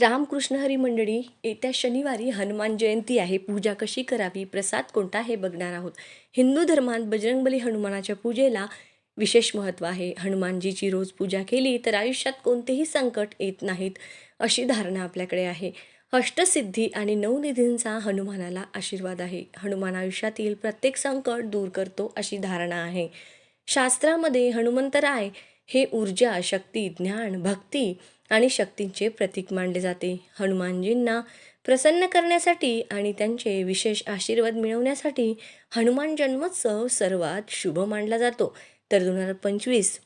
रामकृष्ण हरी मंडळी येत्या शनिवारी हनुमान जयंती आहे. पूजा कशी करावी? प्रसाद कोणता हे बघणार आहोत. हिंदू धर्मात बजरंगबली हनुमानाच्या पूजेला विशेष महत्त्व आहे. हनुमानजीची रोज पूजा केली तर आयुष्यात कोणतेही संकट येत नाहीत अशी धारणा आपल्याकडे आहे. अष्टसिद्धी आणि नवनिधींचा हनुमानाला आशीर्वाद आहे. हनुमान आयुष्यातील प्रत्येक संकट दूर करतो अशी धारणा आहे. शास्त्रामध्ये हनुमंतराय हे ऊर्जा शक्ती ज्ञान भक्ती आणि शक्तींचे प्रतीक मानले जाते. हनुमानजींना प्रसन्न करण्यासाठी आणि त्यांचे विशेष आशीर्वाद मिळवण्यासाठी हनुमान जन्मोत्सव सर्वात शुभ मानला जातो. तर दोन हजार पंचवीस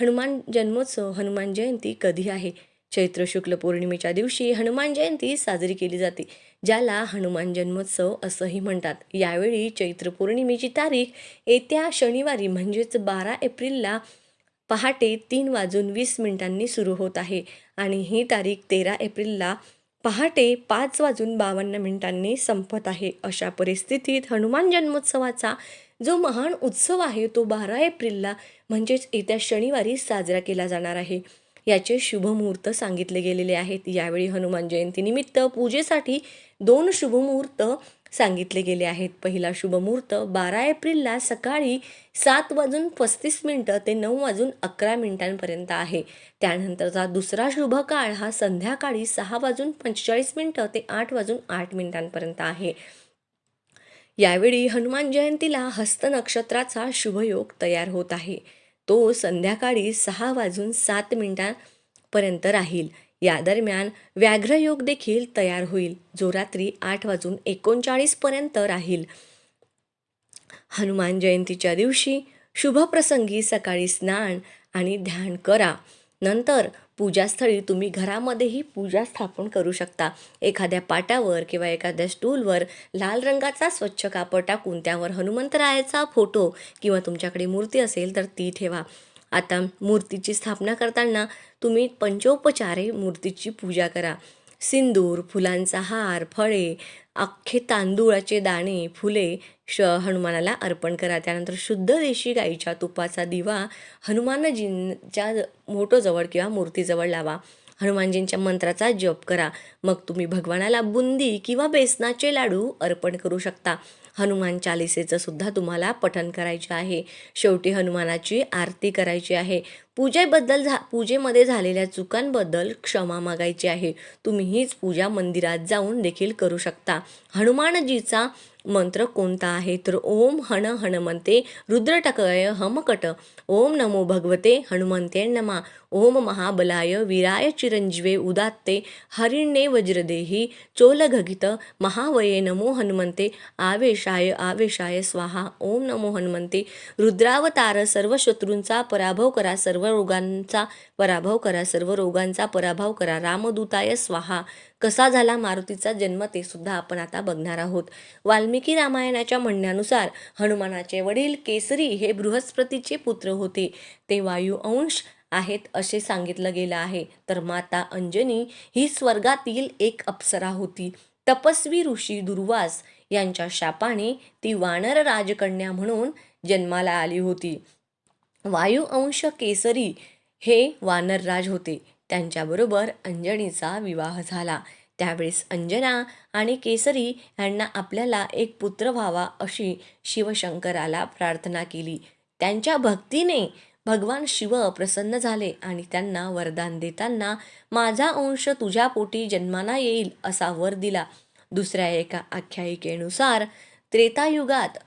हनुमान जन्मोत्सव हनुमान जयंती कधी आहे? चैत्र शुक्ल पौर्णिमेच्या दिवशी हनुमान जयंती साजरी केली जाते ज्याला हनुमान जन्मोत्सव असंही म्हणतात. यावेळी चैत्र पौर्णिमेची तारीख येत्या शनिवारी म्हणजेच बारा एप्रिलला पहाटे तीन वाजून वीस मिनिटांनी सुरू होत आहे आणि ही तारीख तेरा एप्रिलला पहाटे पाच वाजून बावन्न मिनिटांनी संपत आहे. अशा परिस्थितीत हनुमान जन्मोत्सवाचा जो महान उत्सव आहे तो बारा एप्रिलला म्हणजेच येत्या शनिवारी साजरा केला जाणार आहे. याचे शुभमुहूर्त सांगितले गेलेले आहेत. यावेळी हनुमान जयंतीनिमित्त पूजेसाठी दोन शुभमुहूर्त सांगितले गेले आहेत. पहिला शुभमुहूर्त बारा एप्रिलला सकाळी सात वाजून पस्तीस मिनटं ते नऊ वाजून अकरा मिनिटांपर्यंत आहे. त्यानंतरचा दुसरा शुभ काळ हा संध्याकाळी सहा वाजून पंचेचाळीस मिनटं ते आठ वाजून आठ मिनिटांपर्यंत आहे. यावेळी हनुमान जयंतीला हस्त नक्षत्राचा शुभयोग तयार होत आहे. तो संध्याकाळी सहा वाजून सात मिनिटांपर्यंत राहील. या दरम्यान व्याघ्रयोग देखील तयार होईल. जो रात्री आठ वाजून एकोणचाळीसपर्यंत राहील. हनुमान जयंतीच्या दिवशी शुभप्रसंगी सकाळी स्नान आणि ध्यान करा. नंतर पूजास्थळी तुम्ही घरामध्येही पूजा स्थापन करू शकता. एखाद्या पाटावर किंवा एखाद्या स्टूलवर लाल रंगाचा स्वच्छ कापड टाकून त्यावर हनुमंतरायाचा फोटो किंवा तुमच्याकडे मूर्ती असेल तर ती ठेवा. आता मूर्तीची स्थापना करताना तुम्ही पंचोपचारे मूर्तीची पूजा करा. सिंदूर फुलांचा हार फळे अख्खे तांदूळाचे दाणे फुले श हनुमानाला अर्पण करा. त्यानंतर शुद्ध देशी गाईच्या तुपाचा दिवा हनुमानजींच्या मोटोजवळ किंवा मूर्तीजवळ लावा. हनुमानजींच्या मंत्राचा जप करा. मग तुम्ही भगवानाला बुंदी किंवा बेसनाचे लाडू अर्पण करू शकता. हनुमान चालिसेचं सुद्धा तुम्हाला पठन करायचे आहे. शेवटी हनुमानाची आरती करायची आहे. पूजेबद्दल झा पूजेमध्ये झालेल्या चुकांबद्दल क्षमा मागायची आहे. तुम्ही हीच पूजा मंदिरात जाऊन देखील करू शकता. हनुमानजीचा मंत्र कोणता आहे? तर ओम हण हनुमंते रुद्रटकय हमकट. ओम नमो भगवते हनुमंते नमा. ओम महाबलाय वीराय चिरंजीवे उदात्ते. हरिण्ये वज्रदेही चोलघगित. महावये नमो हनुमंते. आवेश आवेशाय आवेशाय स्वाहा ओम नमो हनुमंते. रुद्रावतार सर्व शत्रूंचा पराभव करा सर्व रोगांचा पराभव करा सर्व रोगांचा पराभव करा. रामदूताय स्वाहा. कसा झाला मारुतीचा जन्म ते सुद्धा आपण आता बघणार आहोत. वाल्मिकी रामायणाच्या म्हणण्यानुसार हनुमानाचे वडील केसरी हे बृहस्पतीचे पुत्र होते. ते वायू अंश आहेत असे सांगितलं गेलं आहे. तर माता अंजनी ही स्वर्गातील एक अप्सरा होती. तपस्वी ऋषी दुर्वास यांच्या शापाने ती वानर राजकन्या म्हणून जन्माला आली होती. वायू अंश केसरी हे वानरराज होते. त्यांच्याबरोबर अंजनीचा विवाह झाला. त्यावेळेस अंजना आणि केसरी यांना आपल्याला एक पुत्र व्हावा अशी शिवशंकराला प्रार्थना केली. त्यांच्या भक्तीने भगवान शिव प्रसन्न झाले आणि त्यांना वरदान देताना माझा अंश तुझ्या पोटी जन्माना येईल असा वर दिला. दुसऱ्या एका आख्यायिकेनुसार त्रेतायुगात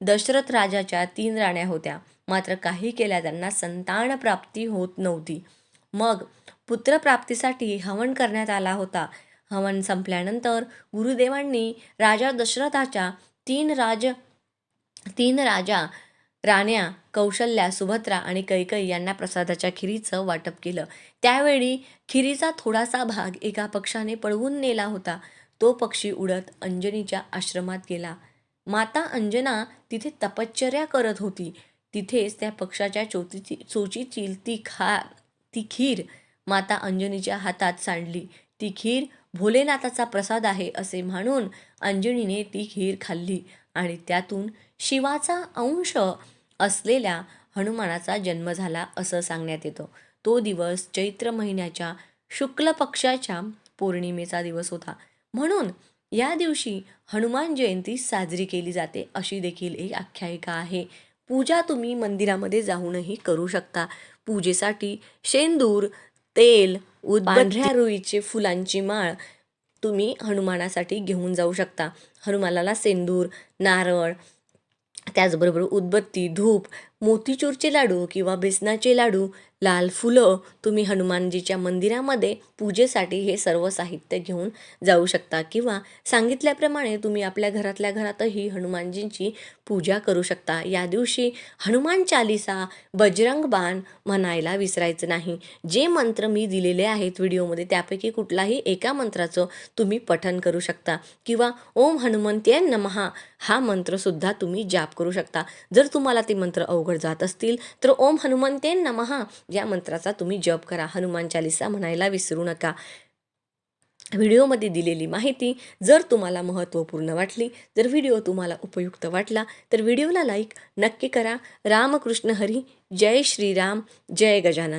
दशरथ राजाच्या तीन राण्या होत्या. मात्र काही केल्या त्यांना संतान प्राप्ती होत नव्हती. मग पुत्रप्राप्तीसाठी हवन करण्यात आला होता. हवन संपल्यानंतर गुरुदेवांनी राजा दशरथाच्या तीन राज तीन राजा राण्या कौशल्या सुभद्रा आणि कैकई यांना प्रसादाच्या खिरीचं वाटप केलं. त्यावेळी खिरीचा थोडासा भाग एका पक्षाने पळवून नेला होता. तो पक्षी उडत अंजनीच्या आश्रमात गेला. माता अंजना तिथे तपश्चर्या करत होती. तिथेच त्या पक्षाच्या चोतीची चोचीतील ती खा ती खीर माता अंजनीच्या हातात सांडली. ती खीर भोलेनाथाचा प्रसाद आहे असे म्हणून अंजनीने ती खीर खाल्ली आणि त्यातून शिवाचा अंश असलेल्या हनुमानाचा जन्म झाला असं सांगण्यात येतं. तो दिवस चैत्र महिन्याच्या शुक्ल पक्षाच्या पौर्णिमेचा दिवस होता. म्हणून या दिवशी हनुमान जयंती साजरी केली जाते अशी देखील एक आख्यायिका आहे. पूजा तुम्ही मंदिरामध्ये जाऊनही करू शकता. पूजेसाठी शेंदूर तेल पांढऱ्या रुईचे फुलांची माळ तुम्ही हनुमानासाठी घेऊन जाऊ शकता. हनुमानाला सेंदूर नारळ त्याचबरोबर उदबत्ती धूप मोतीचूरचे लाडू किंवा बेसनाचे लाडू लाल फुलं तुम्ही हनुमानजीच्या मंदिरामध्ये पूजेसाठी हे सर्व साहित्य घेऊन जाऊ शकता. किंवा सांगितल्याप्रमाणे तुम्ही आपल्या घरातल्या घरातही हनुमानजींची पूजा करू शकता. या दिवशी हनुमान चालिसा बजरंग बाण म्हणायला विसरायचं नाही. जे मंत्र मी दिलेले आहेत व्हिडिओमध्ये त्यापैकी कुठलाही एका मंत्राचं तुम्ही पठन करू शकता. किंवा ओम हनुमंत्य नमहा हा मंत्रसुद्धा तुम्ही जाप करू शकता. जर तुम्हाला ते मंत्र अवघड जात असतील तर ओम हनुमंते नमहा या मंत्राचा तुम्ही जप करा. हनुमान चालिसा म्हणायला विसरू नका. व्हिडिओमध्ये दिलेली माहिती जर तुम्हाला महत्त्वपूर्ण वाटली जर व्हिडिओ तुम्हाला उपयुक्त वाटला तर व्हिडिओला लाईक नक्की करा. रामकृष्ण हरी जय श्रीराम जय गजानन.